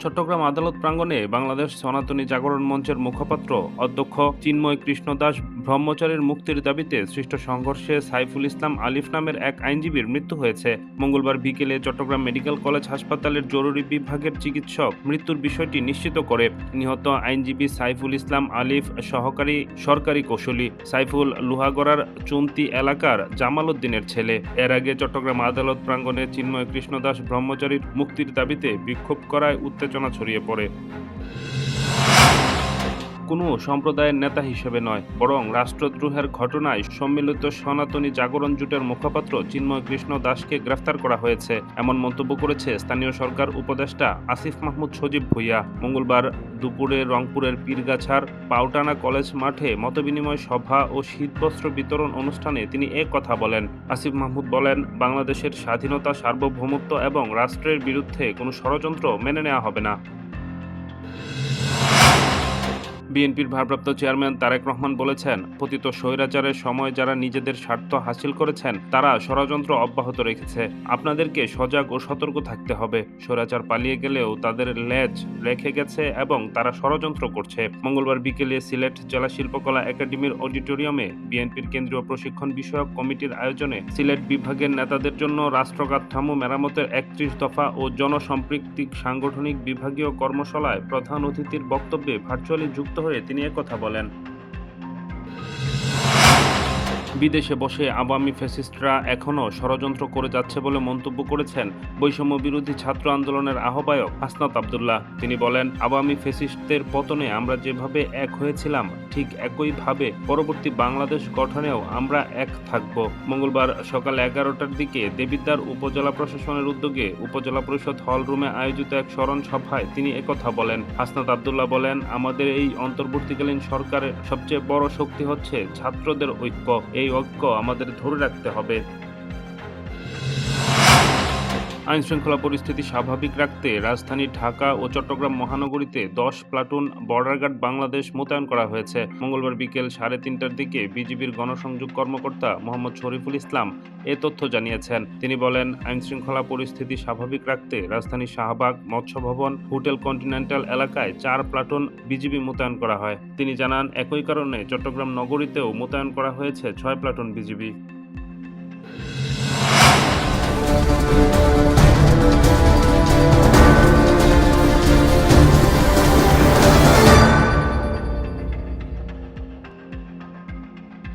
চট্টগ্রাম আদালত প্রাঙ্গণে বাংলাদেশ সনাতনী জাগরণ মঞ্চের মুখপাত্র অধ্যক্ষ চিন্ময় কৃষ্ণ দাস ব্রহ্মচারীর মুক্তির দাবিতে সৃষ্ট সংঘর্ষে সাইফুল ইসলাম আলিফ নামের এক আইনজীবীর মৃত্যু হয়েছে। মঙ্গলবার বিকেলে চট্টগ্রাম মেডিকেল কলেজ হাসপাতালের জরুরি বিভাগের চিকিৎসক মৃত্যুর বিষয়টি নিশ্চিত করে। নিহত আইনজীবী সাইফুল ইসলাম আলিফ সহকারী সরকারি কৌশলী সাইফুল লুহাগড়ার চুন্তি এলাকার জামাল উদ্দিনের ছেলে। এর আগে চট্টগ্রাম আদালত প্রাঙ্গণে চিন্ময় কৃষ্ণ দাস ব্রহ্মচারীর মুক্তির দাবিতে বিক্ষোভ করায় উত্তেজনা ছড়িয়ে পড়ে। কোনো সম্প্রদায়ের নেতা হিসেবে নয়, বরং রাষ্ট্রদ্রোহের ঘটনায় সম্মিলিত সনাতনী জাগরণ জোটের মুখপাত্র চিন্ময় কৃষ্ণ দাসকে গ্রেফতার করা হয়েছে। এমন মন্তব্য করেছে স্থানীয় সরকার উপদেষ্টা আসিফ মাহমুদ সজীব ভুইয়া। মঙ্গলবার দুপুরে রংপুরের পীরগাছার পাউটানা কলেজ মাঠে মতবিনিময় সভা ও শীতবস্ত্র বিতরণ অনুষ্ঠানে তিনি এ কথা বলেন। আসিফ মাহমুদ বলেন, বাংলাদেশের স্বাধীনতা সার্বভৌমত্ব এবং রাষ্ট্রের বিরুদ্ধে কোনো ষড়যন্ত্র মেনে নেওয়া হবে না। বিএনপির ভারপ্রাপ্ত চেয়ারম্যান তারেক রহমান বলেছেন, পতিত স্বৈরাচারের সময় যারা নিজেদের স্বার্থ হাসিল করেছেন, তারা ষড়যন্ত্র অব্যাহত রেখেছে। আপনাদেরকে সজাগ ও সতর্ক থাকতে হবে। স্বৈরাচার পালিয়ে গেলেও তাদের লেজ রেখে গেছে এবং তারা ষড়যন্ত্র করছে। মঙ্গলবার বিকেলে সিলেট জেলা শিল্পকলা একাডেমির অডিটোরিয়ামে বিএনপির কেন্দ্রীয় প্রশিক্ষণ বিষয়ক কমিটির আয়োজনে সিলেট বিভাগের নেতাদের জন্য রাষ্ট্রকাঠামো মেরামতের একত্রিশ দফা ও জনসম্পৃক্তি সাংগঠনিক বিভাগীয় কর্মশালায় প্রধান অতিথির বক্তব্যে ভার্চুয়ালি যুক্ত হয়ে তিনি কথা বলেন। বিদেশে বসে আওয়ামী ফ্যাসিস্টরা এখনও ষড়যন্ত্র করে যাচ্ছে বলে মন্তব্য করেছেন বৈষম্য বিরোধী ছাত্র আন্দোলনের আহ্বায়ক হাসনাত আবদুল্লাহ। তিনি বলেন, আওয়ামী ফ্যাসিস্টদের পতনে আমরা যেভাবে এক হয়েছিলাম, ঠিক একইভাবে পরবর্তী বাংলাদেশ গঠনেও আমরা এক থাকব। মঙ্গলবার সকাল এগারোটার দিকে দেবিদ্বার উপজেলা প্রশাসনের উদ্যোগে উপজেলা পরিষদ হল রুমে আয়োজিত এক স্মরণ সভায় তিনি একথা বলেন। হাসনাত আবদুল্লাহ বলেন, আমাদের এই অন্তর্বর্তীকালীন সরকারের সবচেয়ে বড় শক্তি হচ্ছে ছাত্রদের ঐক্য। এই ঐক্য আমাদের ধরে রাখতে হবে। আইন শৃঙ্খলা পরিস্থিতি স্বাভাবিক রাখতে রাজধানী ঢাকা ও চট্টগ্রাম মহানগরীতে দশ প্লাটুন বর্ডার গার্ড বাংলাদেশ মোতায়েন করা হয়েছে। মঙ্গলবার বিকেল সাড়ে তিনটার দিকে বিজিবির গণসংযোগ কর্মকর্তা মোহাম্মদ শরীফুল ইসলাম এ তথ্য জানিয়েছেন। তিনি বলেন আইন শৃঙ্খলা পরিস্থিতি স্বাভাবিক রাখতে রাজধানী শাহবাগ মৎস্য ভবন হোটেল কন্টিনেন্টাল এলাকায় চার প্লাটুন বিজিবি মোতায়েন করা হয়। তিনি জানান, একই কারণে চট্টগ্রাম নগরীতেও মোতায়েন করা হয়েছে ছয় প্লাটুন বিজিবি।